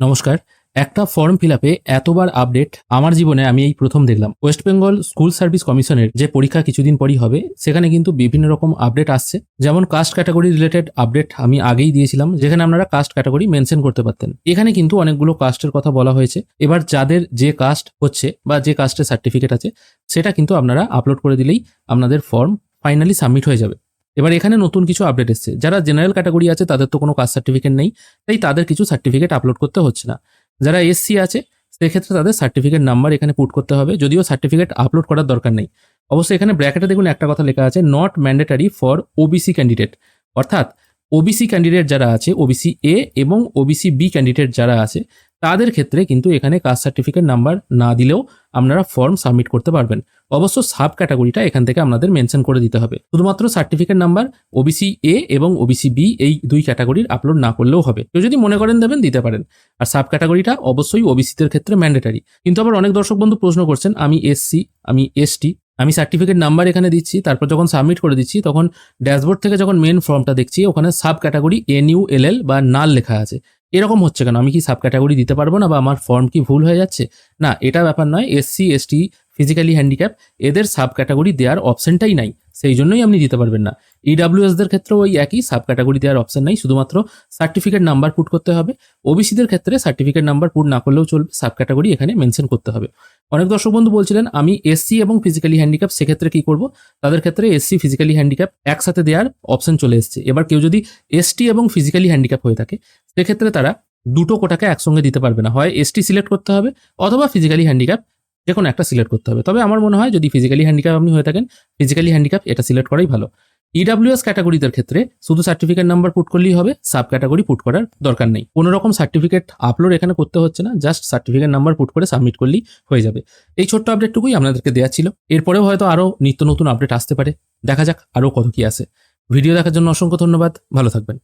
নমস্কার। একটা form fill আপে এতবার আপডেট আমার জীবনে আমি এই প্রথম দেখলাম। ওয়েস্ট বেঙ্গল স্কুল সার্ভিস কমিশনের যে পরীক্ষা কিছুদিন পরই হবে, সেখানে কিন্তু বিভিন্ন রকম আপডেট আসছে। যেমন কাস্ট ক্যাটাগরি রিলেটেড আপডেট আমি আগেই দিয়েছিলাম, যেখানে আপনারা কাস্ট ক্যাটাগরি মেনশন করতে পারতেন। এখানে কিন্তু অনেকগুলো কাস্টের কথা বলা হয়েছে। এবার যাদের যে কাস্ট হচ্ছে বা যে কাস্টের সার্টিফিকেট আছে, সেটা কিন্তু আপনারা আপলোড করে দিলেই আপনাদের ফর্ম ফাইনালি সাবমিট হয়ে যাবে। এবার এখানে নতুন কিছু আপডেট এসছে। যারা জেনারেল ক্যাটাগরি আছে, তাদের তো কোনো কাস্ট সার্টিফিকেট নেই, তাই তাদের কিছু সার্টিফিকেট আপলোড করতে হচ্ছে না। যারা এসসি আছে, সেক্ষেত্রে তাদের সার্টিফিকেট নাম্বার এখানে পুট করতে হবে, যদিও সার্টিফিকেট আপলোড করার দরকার নেই। অবশ্যই এখানে ব্র্যাকেটে দেখুন একটা কথা লেখা আছে not mandatory for OBC candidate অর্থাৎ ওবিসি ক্যান্ডিডেট যারা আছে ওবিসি এ এবং ওবিসি বি ক্যান্ডিডেট যারা আছে তাদের ক্ষেত্রে কিন্তু এখানে কাস্ট সার্টিফিকেট নাম্বার না দিলেও আপনারা ফর্ম সাবমিট করতে পারবেন। অবশ্য সাব ক্যাটাগরিটা এখান থেকে আপনাদের মেনশন করে দিতে হবে। শুধুমাত্র সার্টিফিকেট নাম্বার ওবিসি এ এবং ওবিসি বি এই দুই ক্যাটাগরির আপলোড না করলেও হবে। কেউ যদি মনে করেন দেবেন, দিতে পারেন। আর সাব ক্যাটাগরিটা অবশ্যই ওবিসিদের ক্ষেত্রে ম্যান্ডেটারি কিন্তু আবার অনেক দর্শক বন্ধু প্রশ্ন করছেন, আমি এসসি আমি এসটি আমি সার্টিফিকেট নাম্বার এখানে দিচ্ছি, তারপর যখন সাবমিট করে দিচ্ছি, তখন ড্যাশবোর্ড থেকে যখন মেন ফর্মটা দেখছি, ওখানে sub category N U L L বা নাল লেখা আছে। এরকম হচ্ছে কেন? আমি কি সাব ক্যাটাগরি দিতে পারব না বা আমার ফর্ম কি ভুল হয়ে যাচ্ছে? না, এটা ব্যাপার নয়। এসসি এসটি ফিজিক্যালি হ্যান্ডিক্যাপ এদের সাব ক্যাটাগরি দেওয়ার অপশনটাই নাই। সেই জন্যই আপনি দিতে পারবেন না। ইডাব্লিউএসদের ক্ষেত্রেও ওই একই সাব ক্যাটাগরি দেওয়ার অপশন নাই। শুধুমাত্র সার্টিফিকেট নাম্বার পুট করতে হবে। ওবিসিদের ক্ষেত্রে সার্টিফিকেট নাম্বার পুট না করলেও চলবে। সাব ক্যাটাগরি এখানে মেনশন করতে হবে। অনেক দর্শক বন্ধু বলছিলেন, আমি এসসি এবং ফিজিক্যালি হ্যান্ডিক্যাপ সেক্ষেত্রে কি করব? তাদের ক্ষেত্রে এসসি ফিজিক্যালি হ্যান্ডিক্যাপ একসাথে দেওয়ার অপশন চলে এসছে। এবার কেউ যদি এসটি এবং ফিজিক্যালি হ্যান্ডিক্যাপ হয়ে থাকে, সেক্ষেত্রে তারা দুটো কোটাকে একসঙ্গে দিতে পারবে না। হয় এসটি সিলেক্ট করতে হবে অথবা ফিজিক্যালি হ্যান্ডিক্যাপ যে কোনো একটা সিলেক্ট করতে হবে। তবে আমার মনে হয় যদি ফিজিক্যালি হ্যান্ডিক্যাপ আপনি হয়ে থাকেন ফিজিক্যালি হ্যান্ডিক্যাপ এটা সিলেক্ট করাই ভালো। ইডাব্লিউএস ক্যাটাগরিদের ক্ষেত্রে শুধু সার্টিফিকেট নাম্বার পুট করলেই হবে সাব ক্যাটাগরি পুট করার দরকার নেই। কোনো রকম সার্টিফিকেট আপলোড এখানে করতে হচ্ছে না জাস্ট সার্টিফিকেট নাম্বার পুট করে সাবমিট করলেই হয়ে যাবে। এই ছোট্ট আপডেটটুকুই আপনাদেরকে দেওয়া ছিল। এরপরেও হয়তো আরও নিত্য নতুন আপডেট আসতে পারে। দেখা যাক আরও কত কি আসে। ভিডিও দেখার জন্য অসংখ্য ধন্যবাদ। ভালো থাকবেন।